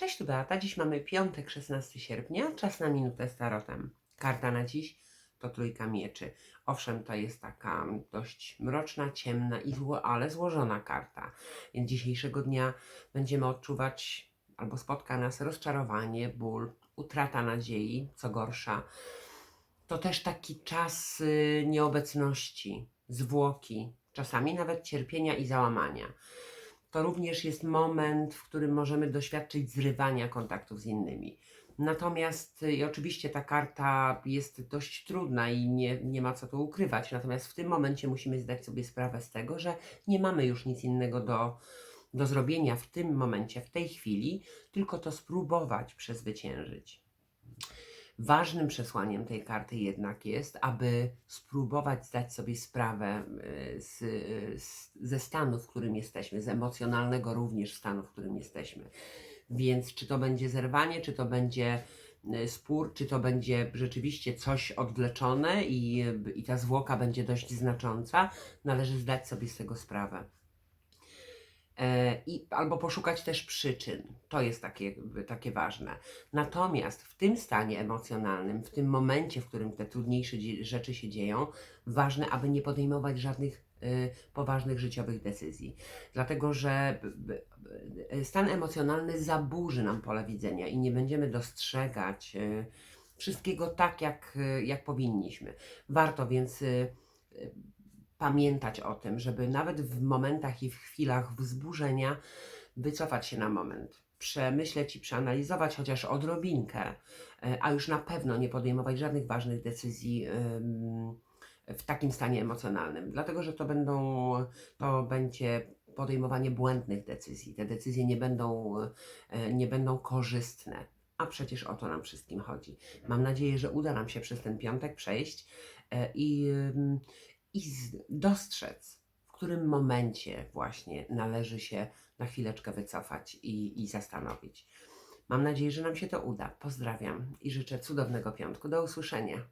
Cześć, tu Beata. Dziś mamy piątek, 16 sierpnia. Czas na minutę z tarotem. Karta na dziś to trójka mieczy. Owszem, to jest taka dość mroczna, ciemna i zło, ale złożona karta. Więc dzisiejszego dnia będziemy odczuwać albo spotka nas rozczarowanie, ból, utrata nadziei, co gorsza. To też taki czas y, nieobecności, zwłoki, czasami nawet cierpienia i załamania. To również jest moment, w którym możemy doświadczyć zrywania kontaktów z innymi. Natomiast y, i oczywiście ta karta jest dość trudna i nie, nie ma co tu ukrywać. Natomiast w tym momencie musimy zdać sobie sprawę z tego, że nie mamy już nic innego do, do zrobienia w tym momencie, w tej chwili, tylko to spróbować przezwyciężyć. Ważnym przesłaniem tej karty jednak jest, aby spróbować zdać sobie sprawę y, z, z, ze stanu, w którym jesteśmy, z emocjonalnego również stanu, w którym jesteśmy. Więc czy to będzie zerwanie, czy to będzie y, spór, czy to będzie rzeczywiście coś odwleczone i, i ta zwłoka będzie dość znacząca, należy zdać sobie z tego sprawę. E, I, albo poszukać też przyczyn. To jest takie, takie ważne. Natomiast w tym stanie emocjonalnym, w tym momencie, w którym te trudniejsze rzeczy się dzieją, ważne, aby nie podejmować żadnych y, poważnych życiowych decyzji. Dlatego, że b- stan emocjonalny zaburzy nam pole widzenia i nie będziemy dostrzegać y, wszystkiego tak, jak, y, jak powinniśmy. Warto więc y, pamiętać o tym, żeby nawet w momentach i w chwilach wzburzenia wycofać się na moment, przemyśleć i przeanalizować chociaż odrobinkę, e, a już na pewno nie podejmować żadnych ważnych decyzji w takim stanie emocjonalnym, dlatego że to będą, to będzie podejmowanie błędnych decyzji. Te decyzje nie będą, e, nie będą korzystne. A przecież o to nam wszystkim chodzi. Mam nadzieję, że uda nam się przez ten piątek przejść e, i, i dostrzec, w którym momencie właśnie należy się na chwileczkę wycofać i, i zastanowić. Mam nadzieję, że nam się to uda. Pozdrawiam i życzę cudownego piątku. Do usłyszenia.